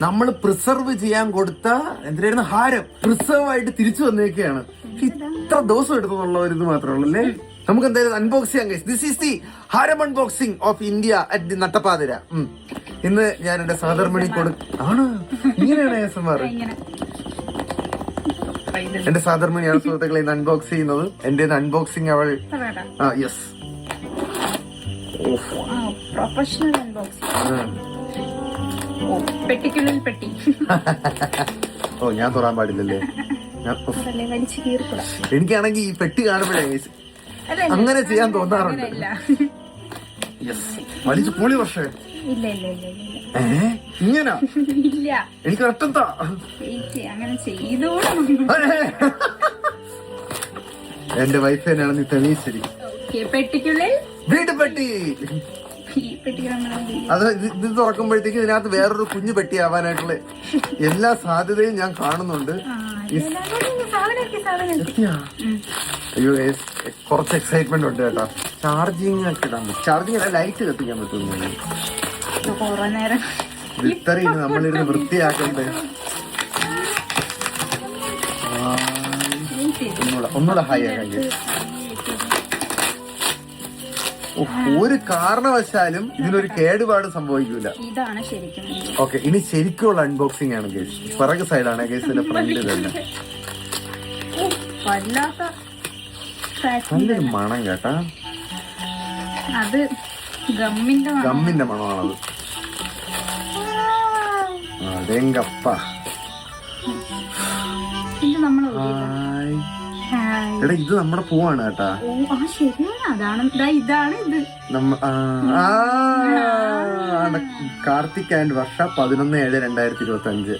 നമ്മൾ പ്രിസർവ് ചെയ്യാൻ കൊടുത്ത എന്തിനായിരുന്നു? ഹാരം. പ്രിസർവ് ആയിട്ട് തിരിച്ചു വന്നേക്കാണ് ഇത്ര ദിവസം എടുത്തതുള്ള ഒരു ഇത് മാത്രമേ ഉള്ളൂ അല്ലേ? നമുക്ക് എന്തായാലും അൺബോക്സ് ചെയ്യാൻ കഴിച്ചു this is the harem unboxing of India at the നട്ടപ്പാതിര ഇന്ന് ഞാൻ എന്റെ സഹധർമ്മിണി കൊടു ആണ്? ഇങ്ങനെയാണ് എസ് എം ആർ എന്റെ സഹധർമ്മിണിയാണ് സുഹൃത്തുക്കളെ ഇന്ന് അൺബോക്സ് ചെയ്യുന്നത്. എന്റെ അൺബോക്സിംഗ് അവൾ. ആ യെസ് പ്രൊഫഷണൽ അൺബോക്സിംഗ് പെട്ടിക്കുള്ളിൽ പെട്ടി. ഓ ഞാൻ തൊടാൻ പാടില്ലല്ലേ? എനിക്കാണെങ്കിൽ ഈ പെട്ടി കാണുമ്പോഴേ അങ്ങനെ ചെയ്യാൻ തോന്നാറുണ്ട്. വലിച്ചു പൊളി പക്ഷേ ഇങ്ങനാ? എനിക്ക് ഒറ്റത്താ അങ്ങനെ എന്റെ വൈഫ് തന്നെയാണ് നീ തെളിയിച്ചരി ഓക്കെ അത് ഇത് തുറക്കുമ്പോഴത്തേക്ക് ഇതിനകത്ത് വേറൊരു കുഞ്ഞു പെട്ടി ആവാനായിട്ടുള്ള എല്ലാ സാധ്യതയും ഞാൻ കാണുന്നുണ്ട്? അയ്യോ കുറച്ച് എക്സൈറ്റ്മെന്റ് ഉണ്ട് കേട്ടോ. ചാർജിങ് ഒക്കെ ഇടാൻ പറ്റും. ചാർജിങ് ലൈറ്റ് കത്തിക്കാൻ പറ്റുന്നു ഇത്രയും നമ്മളിരുന്ന് വൃത്തിയാക്കണ്ടേ. ഒന്നുകൂടെ ഒന്നുകൂടെ ഹായ് ആക്കാൻ ഒരു കാരണവശാലും ഇതിനൊരു കേടുപാട് സംഭവിക്കൂല. ഇതാണ് ശരിക്കും ഓക്കെ ഇനി ശരിക്കുള്ള അൺബോക്സിംഗ് ആണ് കേസ് പിറകു സൈഡാണ് കേസിന്റെ ഫ്രണ്ട് തന്നെ. വല്ലാത്ത നല്ലൊരു മണം കേട്ടാ. അത് ഗമ്മിന്റെ മണം. ഗമ്മിന്റെ മണമാണത്. അതെങ്കപ്പ. നമ്മൾ എടാ ഇത് നമ്മുടെ പൂവാണ് കേട്ടാ. ഓ ആ ശരിയാണ്. അതാണ്. ദാ ഇതാണ് ഇത്. നമ്മ ആ, ആ, ആണ്. കാർത്തിക് ആൻഡ് വർഷ പതിനൊന്ന് ഏഴ് രണ്ടായിരത്തി ഇരുപത്തി അഞ്ച്